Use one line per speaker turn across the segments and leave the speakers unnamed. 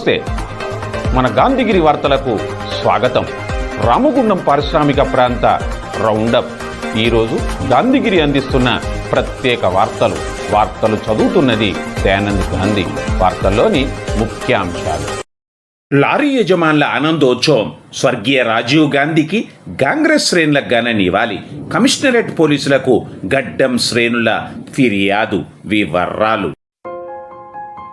నమస్తే. మన గాంధీగిరి వార్తలకు స్వాగతం. రామగుండం పారిశ్రామిక ప్రాంత రౌండప్. ఈరోజు గాంధీగిరి అందిస్తున్న ప్రత్యేక వార్తలు. వార్తలు చదువుతున్నది దయానంద్ గాంధీ. వార్తల్లోని ముఖ్యాంశాలు. లారీ యజమానుల ఆనందోత్సవం. స్వర్గీయ రాజీవ్ గాంధీకి కాంగ్రెస్ శ్రేణుల ఘన కమిషనరేట్ పోలీసులకు గడ్డం శ్రేణుల ఫిర్యాదు. వివరాలు.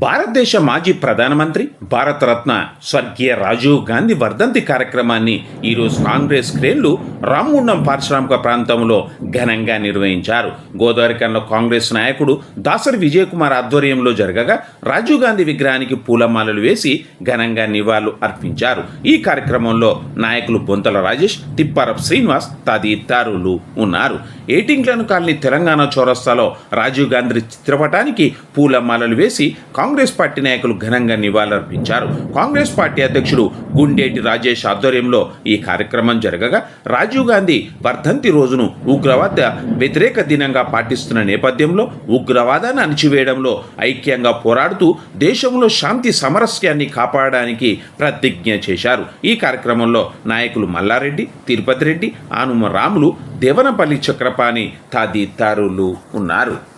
భారతదేశ మాజీ ప్రధానమంత్రి భారతరత్న స్వర్గీయ రాజీవ్ గాంధీ వర్ధంతి కార్యక్రమాన్ని ఈరోజు కాంగ్రెస్ క్రేన్లు రామగుండం పారిశ్రామిక ప్రాంతంలో ఘనంగా నిర్వహించారు. గోదావరికంలో కాంగ్రెస్ నాయకుడు దాసరి విజయ్ కుమార్ ఆధ్వర్యంలో జరగగా రాజీవ్ గాంధీ విగ్రహానికి పూలమాలలు వేసి ఘనంగా నివాళులు అర్పించారు. ఈ కార్యక్రమంలో నాయకులు బొంతల రాజేష్ తిప్పారపు శ్రీనివాస్ తదితరులు ఉన్నారు. ఏటింగ్లను కాలనీ తెలంగాణ చౌరస్తాలో రాజీవ్ గాంధీ చిత్రపటానికి పూలమాలలు వేసి కాంగ్రెస్ పార్టీ నాయకులు ఘనంగా నివాళులర్పించారు. కాంగ్రెస్ పార్టీ అధ్యక్షుడు గుండేటి రాజేష్ ఆధ్వర్యంలో ఈ కార్యక్రమం జరగగా రాజీవ్ గాంధీ వర్ధంతి రోజును ఉగ్రవాద వ్యతిరేక దినంగా పాటిస్తున్న నేపథ్యంలో ఉగ్రవాదాన్ని అణిచివేయడంలో ఐక్యంగా పోరాడుతూ దేశంలో శాంతి సమరస్యాన్ని కాపాడడానికి ప్రతిజ్ఞ చేశారు. ఈ కార్యక్రమంలో నాయకులు మల్లారెడ్డి తిరుపతి రెడ్డి ఆనుమ రాములు దేవనపల్లి చక్రపాణి తదితరులు ఉన్నారు.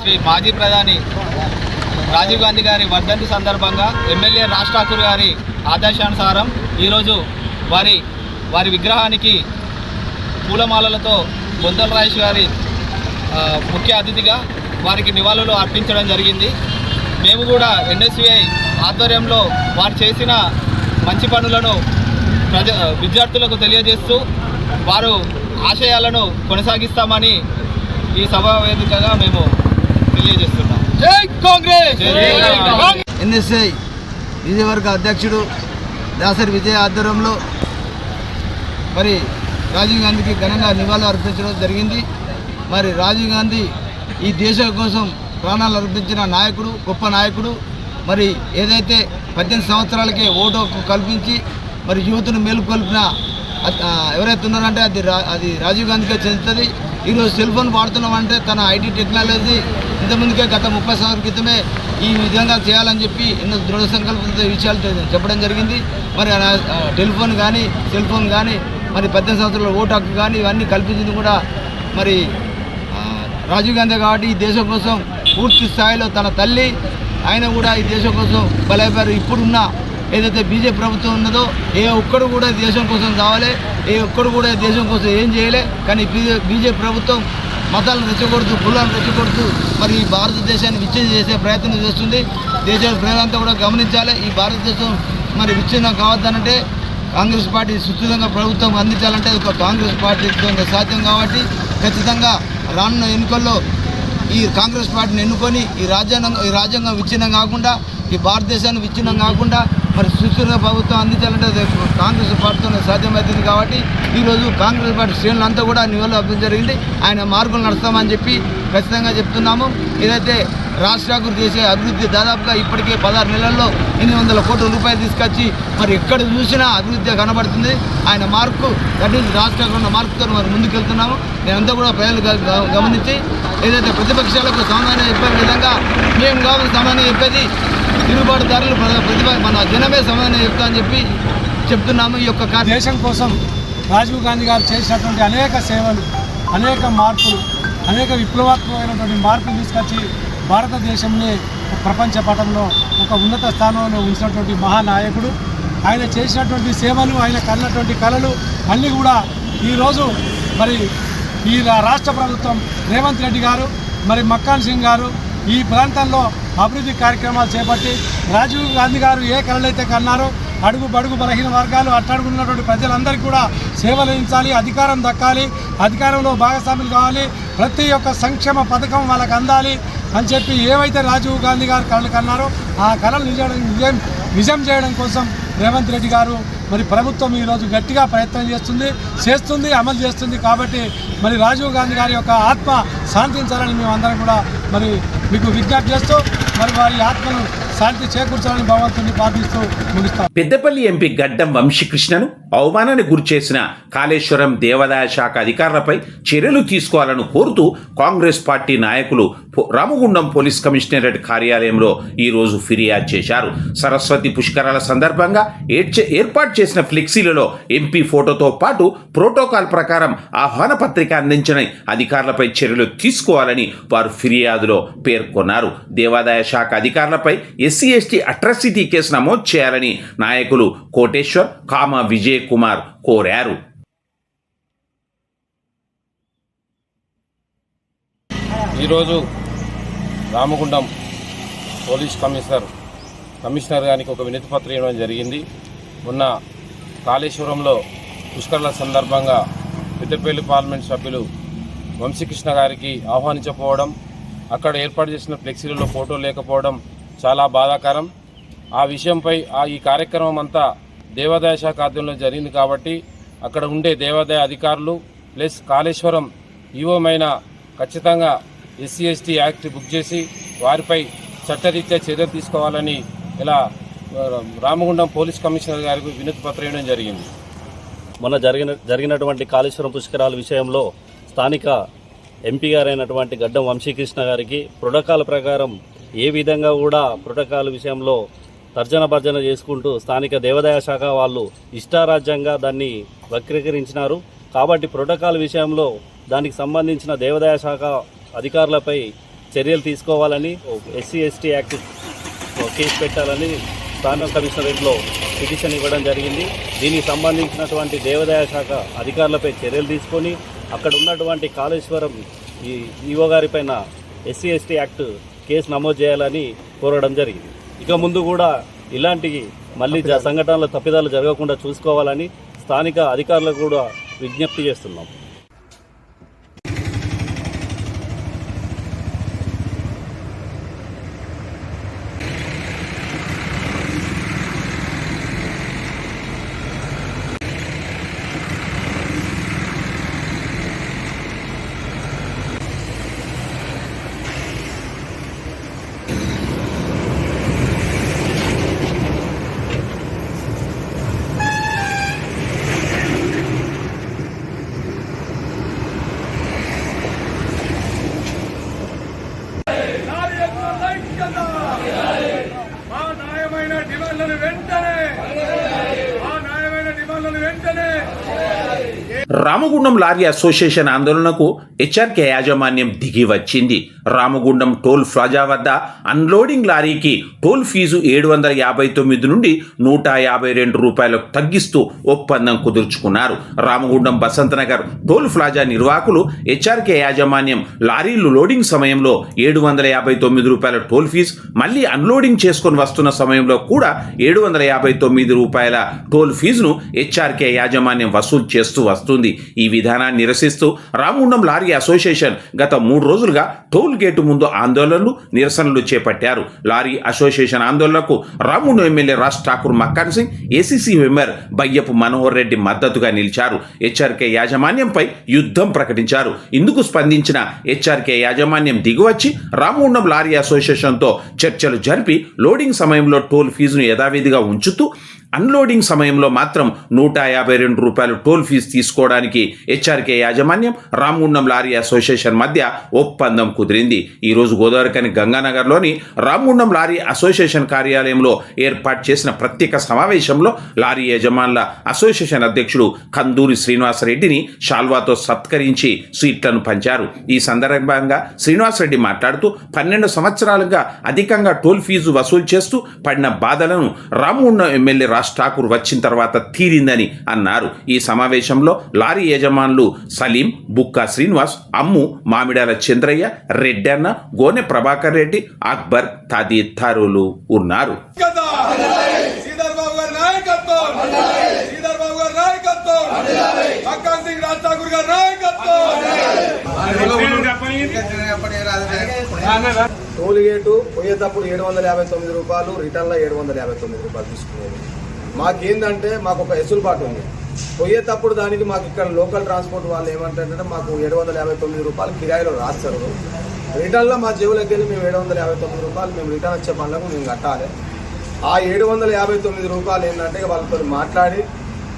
శ్రీ మాజీ ప్రధాని రాజీవ్ గాంధీ గారి వర్ధంతి సందర్భంగా ఎమ్మెల్యే రాజ్ ఠాకూర్ గారి ఆదేశానుసారం ఈరోజు వారి వారి విగ్రహానికి పూలమాలలతో బొందల రాజేష్ గారి ముఖ్య అతిథిగా వారికి నివాళులు అర్పించడం జరిగింది. మేము కూడా ఎన్ఎస్యుఐ ఆధ్వర్యంలో వారు చేసిన మంచి పనులను ప్రజ విద్యార్థులకు తెలియజేస్తూ వారు ఆశయాలను కొనసాగిస్తామని ఈ సభా వేదికగా మేము తెలియజేస్తున్నాం జై కాంగ్రెస్!
ఎన్ఎస్ఐ విజయవర్గ అధ్యక్షుడు దాసరి విజయ్ ఆధ్వర్యంలో మరి రాజీవ్ గాంధీకి ఘనంగా నివాళులు అర్పించడం జరిగింది. మరి రాజీవ్ గాంధీ ఈ దేశం కోసం ప్రాణాలు అర్పించిన నాయకుడు గొప్ప నాయకుడు. మరి ఏదైతే పద్దెనిమిది సంవత్సరాలకే ఓటు కల్పించి మరి యువతను మేలుకొల్పిన ఎవరైతే ఉన్నారంటే అది రా అది రాజీవ్ గాంధీకే చెందుతుంది. ఈరోజు సెల్ ఫోన్ వాడుతున్నామంటే తన ఐటీ టెక్నాలజీ ఇంతకుముందుకే గత ముప్పై సంవత్సరాల క్రితమే ఈ విధంగా చేయాలని చెప్పి ఎన్నో దృఢ సంకల్పంతో విషయాలు చెప్పడం జరిగింది. మరి ఆ, టెలిఫోన్ కానీ సెల్ ఫోన్ కానీ మరి పద్దెనిమిది సంవత్సరాల ఓటు హక్కు కానీ ఇవన్నీ కల్పించింది కూడా మరి రాజీవ్ గాంధీ కాబట్టి ఈ దేశం కోసం పూర్తి స్థాయిలో తన తల్లి ఆయన కూడా ఈ దేశం కోసం బలైపోయారు. ఇప్పుడున్న ఏదైతే బీజేపీ ప్రభుత్వం ఉన్నదో ఏ ఒక్కడు కూడా దేశం కోసం కావాలి ఏ ఒక్కడు కూడా దేశం కోసం ఏం చేయలే. కానీ బీజే బీజేపీ ప్రభుత్వం మతాలను రెచ్చగొడుతూ కులాలను రెచ్చగొడుతూ మరి ఈ భారతదేశాన్ని విచ్ఛిన్నం చేసే ప్రయత్నం చేస్తుంది. దేశ ప్రజలంతా కూడా గమనించాలి ఈ భారతదేశం మరి విచ్ఛిన్నం కావద్దనంటే కాంగ్రెస్ పార్టీ సుస్థిరంగా ప్రభుత్వం అందించాలంటే అది ఒక కాంగ్రెస్ పార్టీతో సాధ్యం కాబట్టి ఖచ్చితంగా రానున్న ఎన్నికల్లో ఈ కాంగ్రెస్ పార్టీని ఎన్నుకొని ఈ రాజ్యాంగం ఈ రాజ్యాంగం విచ్ఛిన్నం కాకుండా ఈ భారతదేశాన్ని విచ్ఛిన్నం కాకుండా మరి సుస్థిర ప్రభుత్వం అందించాలంటే కాంగ్రెస్ పార్టీతో సాధ్యమవుతుంది కాబట్టి ఈరోజు కాంగ్రెస్ పార్టీ శ్రేణులంతా కూడా నివేదన అర్పించడం జరిగింది. ఆయన మార్గం నడుస్తామని చెప్పి ఖచ్చితంగా చెప్తున్నాము. ఏదైతే రాష్ట్రాభివృద్ధి చేసే అభివృద్ధి దాదాపుగా ఇప్పటికే పదహారు నెలల్లో ఎనిమిది వందల కోట్ల రూపాయలు తీసుకొచ్చి మరి ఎక్కడ చూసినా అభివృద్ధి కనబడుతుంది. ఆయన మార్కు దట్ ఈజ్ ఉన్న మార్కుతో మరి ముందుకెళ్తున్నాము. నేనంతా కూడా ప్రజలు గమనించి ఏదైతే ప్రతిపక్షాలకు సమాధానం చెప్పే విధంగా మేము కావాలి సమాధానం చెప్పేది తిరుగుబాటుదారులు ప్ర- మన జనమే సమాధానం చెప్తా అని చెప్పి చెప్తున్నాము ఈ యొక్క
దేశం కోసం రాజీవ్ గాంధీ గారు చేసినటువంటి అనేక సేవలు అనేక మార్పులు అనేక విప్లవాత్మకమైనటువంటి మార్పులు తీసుకొచ్చి భారతదేశంని ప్రపంచ పటంలో ఒక ఉన్నత స్థానంలో ఉంచినటువంటి మహానాయకుడు. ఆయన చేసినటువంటి సేవలు ఆయన కన్నటువంటి కళలు అన్నీ కూడా ఈరోజు మరి ఈ రాష్ట్ర ప్రభుత్వం రేవంత్ రెడ్డి గారు మరి మక్కాన్ సింగ్ గారు ఈ ప్రాంతంలో అభివృద్ధి కార్యక్రమాలు చేపట్టి రాజీవ్ గాంధీ గారు ఏ కళలైతే కన్నారో అడుగు బడుగు బలహీన వర్గాలు అట్టడుగున్నటువంటి ప్రజలందరికీ కూడా సేవలు అందించాలి అధికారం దక్కాలి అధికారంలో భాగస్వాములు కావాలి ప్రతి ఒక్క సంక్షేమ పథకం వాళ్ళకి అందాలి అని చెప్పి ఏవైతే రాజీవ్ గాంధీ గారు కళలు కన్నారో ఆ కళలు నిజం నిజం నిజం చేయడం కోసం రేవంత్ రెడ్డి గారు మరి ప్రభుత్వం ఈరోజు గట్టిగా ప్రయత్నం చేస్తుంది చేస్తుంది అమలు చేస్తుంది కాబట్టి మరి రాజీవ్ గాంధీ గారి యొక్క ఆత్మ శాంతించాలని మేము అందరం కూడా మరి మీకు విజ్ఞప్తి చేస్తూ మరి వారి ఆత్మను శాంతి చేకూర్చాలని భగవంతుని ప్రార్థిస్తూ ముగిస్తాం.
పెద్దపల్లి ఎంపీ గడ్డం వంశీకృష్ణను అవమానానికి గురిచేసిన కాళేశ్వరం దేవాదాయ శాఖ అధికారులపై చర్యలు తీసుకోవాలని కోరుతూ కాంగ్రెస్ పార్టీ నాయకులు రామగుండం పోలీస్ కమిషనరేట్ కార్యాలయంలో ఈరోజు ఫిర్యాదు చేశారు. సరస్వతి పుష్కరాల సందర్భంగా ఏడ్చే- ఏర్పాటు చేసిన ఫ్లెక్సీలలో ఎంపీ ఫోటోతో పాటు ప్రోటోకాల్ ప్రకారం ఆహ్వాన పత్రిక అందించిన అధికారులపై చర్యలు తీసుకోవాలని వారు ఫిర్యాదులో పేర్కొన్నారు. దేవాదాయ శాఖ అధికారులపై ఎస్సీ ఎస్టీ అట్రాసిటీ కేసు నమోదు చేయాలని నాయకులు కోటేశ్వర్ కామ విజయ్ కుమార్ కోరారు.
ఈరోజు రామగుండం పోలీస్ కమిషనర్ కమిషనర్ గారికి ఒక వినతి పత్రం ఇవ్వడం జరిగింది. మొన్న కాళేశ్వరంలో పుష్కరాల సందర్భంగా పెద్దపల్లి పార్లమెంట్ సభ్యులు వంశీకృష్ణ గారికి ఆహ్వానించకపోవడం అక్కడ ఏర్పాటు చేసిన ఫ్లెక్సీలలో ఫోటో లేకపోవడం చాలా బాధాకరం. ఆ విషయంపై ఆ ఈ కార్యక్రమం అంతా దేవాదాయ శాఖ ఆధ్వర్యంలో జరిగింది కాబట్టి అక్కడ ఉండే దేవాదాయ అధికారులు ప్లస్ కాళేశ్వరం ఈవోమైన ఖచ్చితంగా ఎస్సీ ఎస్టీ యాక్ట్ బుక్ చేసి వారిపై చట్టరీత్యా చర్యలు తీసుకోవాలని ఇలా రామగుండం పోలీస్ కమిషనర్ గారికి వినతి పత్రం ఇవ్వడం జరిగింది.
మొన్న జరిగిన జరిగినటువంటి కాళేశ్వరం పుష్కరాల విషయంలో స్థానిక ఎంపీ గారైనటువంటి గడ్డం వంశీకృష్ణ గారికి ప్రోటోకాల్ ప్రకారం ఏ విధంగా కూడా ప్రోటోకాల్ విషయంలో తర్జన భర్జన చేసుకుంటూ స్థానిక దేవాదాయ శాఖ వాళ్ళు ఇష్టారాజ్యంగా దాన్ని వక్రీకరించినారు. కాబట్టి ప్రోటోకాల్ విషయంలో దానికి సంబంధించిన దేవాదాయ శాఖ అధికారులపై చర్యలు తీసుకోవాలని ఎస్సీ ఎస్టీ యాక్ట్ కేసు పెట్టాలని స్థానిక కమిషనరేట్లో పిటిషన్ ఇవ్వడం జరిగింది. దీనికి సంబంధించినటువంటి దేవాదాయ శాఖ అధికారులపై చర్యలు తీసుకొని అక్కడ ఉన్నటువంటి కాళేశ్వరం ఈ ఈవో గారిపైన ఎస్సీ ఎస్టీ యాక్ట్ కేసు నమోదు చేయాలని కోరడం జరిగింది. ఇక ముందు కూడా ఇలాంటి మళ్ళీ జ- సంఘటనలు తప్పిదాలు జరగకుండా చూసుకోవాలని స్థానిక అధికారులకు కూడా విజ్ఞప్తి చేస్తున్నాం.
రామగుండం లారీ అసోసియేషన్ ఆందోళనకు హెచ్ఆర్కే యాజమాన్యం దిగి వచ్చింది. రామగుండం టోల్ ప్లాజా వద్ద అన్లోడింగ్ లారీకి టోల్ ఫీజు ఏడు వందల యాభై తొమ్మిది నుండి నూట యాభై రెండు రూపాయలకు తగ్గిస్తూ ఒప్పందం కుదుర్చుకున్నారు. రామగుండం బసంత నగర్ టోల్ ప్లాజా నిర్వాహకులు హెచ్ఆర్కే యాజమాన్యం లారీలు లోడింగ్ సమయంలో ఏడు వందల యాభై తొమ్మిది రూపాయల టోల్ ఫీజు మళ్ళీ అన్లోడింగ్ చేసుకొని వస్తున్న సమయంలో కూడా ఏడు వందల యాభై తొమ్మిది రూపాయల టోల్ ఫీజును హెచ్ఆర్కే యాజమాన్యం వసూలు చేస్తూ వస్తుంది. ఈ విధానాన్ని నిరసిస్తూ రామగుండం లారీ అసోసియేషన్ గత మూడు రోజులుగా టోల్ గేటు ముందు ఆందోళనలు నిరసనలు చేపట్టారు. లారీ అసోసియేషన్ ఆందోళనకు రాముడు MLA Raj Thakur Makkan Singh ACC member Bayyapu Manohar Reddy మద్దతుగా నిలిచారు. హెచ్ఆర్కే యాజమాన్యంపై యుద్ధం ప్రకటించారు. ఇందుకు స్పందించిన హెచ్ఆర్కే యాజమాన్యం దిగివచ్చి రామగుండం లారీ అసోసియేషన్తో చర్చలు జరిపి లోడింగ్ సమయంలో టోల్ ఫీజును యథావిధిగా ఉంచుతూ అన్లోడింగ్ సమయంలో మాత్రం నూట యాభై రెండు రూపాయలు టోల్ ఫీజు తీసుకోవడానికి హెచ్ఆర్కే యాజమాన్యం రామగుండం లారీ అసోసియేషన్ మధ్య ఒప్పందం కుదిరింది. ఈరోజు గోదావరికని గంగానగర్లోని రామగుండం లారీ అసోసియేషన్ కార్యాలయంలో ఏర్పాటు చేసిన ప్రత్యేక సమావేశంలో లారీ యజమానుల అసోసియేషన్ అధ్యక్షుడు కందూరి శ్రీనివాసరెడ్డిని షాల్వాతో సత్కరించి సీట్లను పంచారు. ఈ సందర్భంగా శ్రీనివాసరెడ్డి మాట్లాడుతూ పన్నెండు సంవత్సరాలుగా అధికంగా టోల్ ఫీజు వసూలు చేస్తూ పడిన బాధలను రామగుండం ఎమ్మెల్యే రాజ్ ఠాకూర్ వచ్చిన తర్వాత తీరిందని అన్నారు. ఈ సమావేశంలో లారీ యజమానులు సలీం బుక్కా శ్రీనివాస్ అమ్ము మామిడాల చంద్రయ్య రెడ్డన్న గోనె ప్రభాకర్ రెడ్డి అక్బర్ తదితరులు ఉన్నారు.
టోల్ గేటు పోయేటప్పుడు ఏడు వందల యాభై తొమ్మిది రూపాయలు రిటర్న్లో ఏడు వందల యాభై తొమ్మిది రూపాయలు తీసుకునేది. మాకేందంటే మాకు ఒక ఎసులుబాటు ఉంది. పోయేటప్పుడు దానికి మాకు ఇక్కడ లోకల్ ట్రాన్స్పోర్ట్ వాళ్ళు ఏమంటారంటే మాకు ఏడు వందల యాభై తొమ్మిది రూపాయలు కిరాయిలో రాస్తారు. రిటర్న్లో మా జేబులోకి వెళ్ళి మేము ఏడు వందల యాభై తొమ్మిది రూపాయలు మేము రిటర్న్ వచ్చే పనులకు మేము కట్టాలి. ఆ ఏడు వందల యాభై తొమ్మిది రూపాయలు ఏంటంటే వాళ్ళతో మాట్లాడి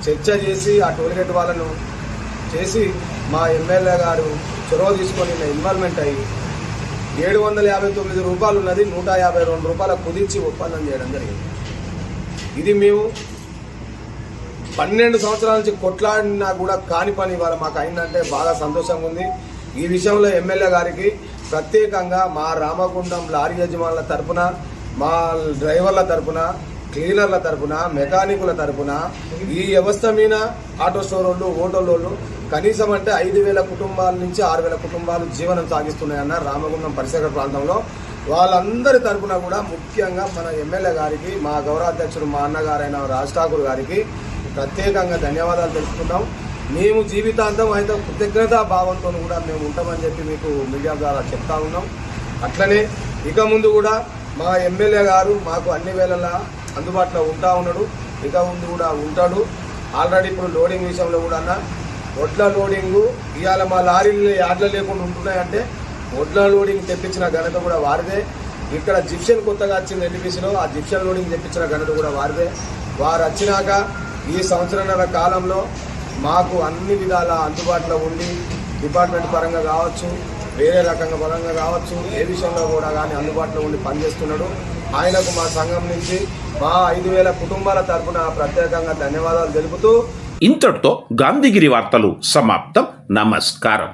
చర్చ చేసి ఆ టోల్గేట్ వాళ్ళను చేసి మా ఎమ్మెల్యే గారు చొరవ తీసుకొని ఇన్వాల్వ్మెంట్ అయ్యి ఏడు వందల యాభై తొమ్మిది రూపాయలు ఉన్నది నూట యాభై రెండు రూపాయల కుదించి ఒప్పందం చేయడం జరిగింది. ఇది మేము పన్నెండు సంవత్సరాల నుంచి కొట్లాడినా కూడా కాని పని ఇవాళ మాకు అయిందంటే బాగా సంతోషంగా ఉంది. ఈ విషయంలో ఎమ్మెల్యే గారికి ప్రత్యేకంగా మా రామగుండం లారీ యజమానుల తరపున మా డ్రైవర్ల తరపున క్లీనర్ల తరపున మెకానికుల తరపున ఈ వ్యవస్థ మీద ఆటో స్టోర్ వాళ్ళు హోటల్ వాళ్ళు కనీసం అంటే ఐదు వేల కుటుంబాల నుంచి ఆరు వేల కుటుంబాలు జీవనం సాగిస్తున్నాయన్న రామగుండం పరిసర ప్రాంతంలో. వాళ్ళందరి తరఫున కూడా ముఖ్యంగా మన ఎమ్మెల్యే గారికి మా గౌరవాధ్యక్షుడు మా అన్నగారైన రాజ్ ఠాకూర్ గారికి ప్రత్యేకంగా ధన్యవాదాలు తెలుసుకున్నాం మేము జీవితాంతం అయితే కృతజ్ఞతా భావంతో కూడా మేము ఉంటామని చెప్పి మీకు మీడియా ద్వారా చెప్తా ఉన్నాం. అట్లనే ఇక ముందు కూడా మా ఎమ్మెల్యే గారు మాకు అన్ని వేళలా అందుబాటులో ఉంటా ఉన్నాడు. ఇక ముందు కూడా ఉంటాడు. ఆల్రెడీ ఇప్పుడు లోడింగ్ విషయంలో కూడా అన్న వడ్ల లోడింగు ఇవాళ మా లారీలు యాడ్ల లేకుండా ఉంటున్నాయంటే వడ్ల లోడింగ్ తెప్పించిన ఘనత కూడా వారిదే. ఇక్కడ జిప్షన్ కొత్తగా వచ్చింది ఎన్టీపీసీలో ఆ జిప్షన్ లోడింగ్ తెప్పించిన ఘనత కూడా వారిదే. వారు వచ్చినాక ఈ సంవత్సరంన్నర కాలంలో మాకు అన్ని విధాల అందుబాటులో ఉండి డిపార్ట్మెంట్ పరంగా కావచ్చు వేరే రకంగా పరంగా కావచ్చు ఏ విషయంలో కూడా కానీ అందుబాటులో ఉండి పనిచేస్తున్నాడు. ఆయనకు మా సంఘం నుంచి మా ఐదు వేల కుటుంబాల తరఫున ప్రత్యేకంగా ధన్యవాదాలు తెలుపుతూ
ఇంతటితో గాంధీగిరి వార్తలు సమాప్తం. నమస్కారం.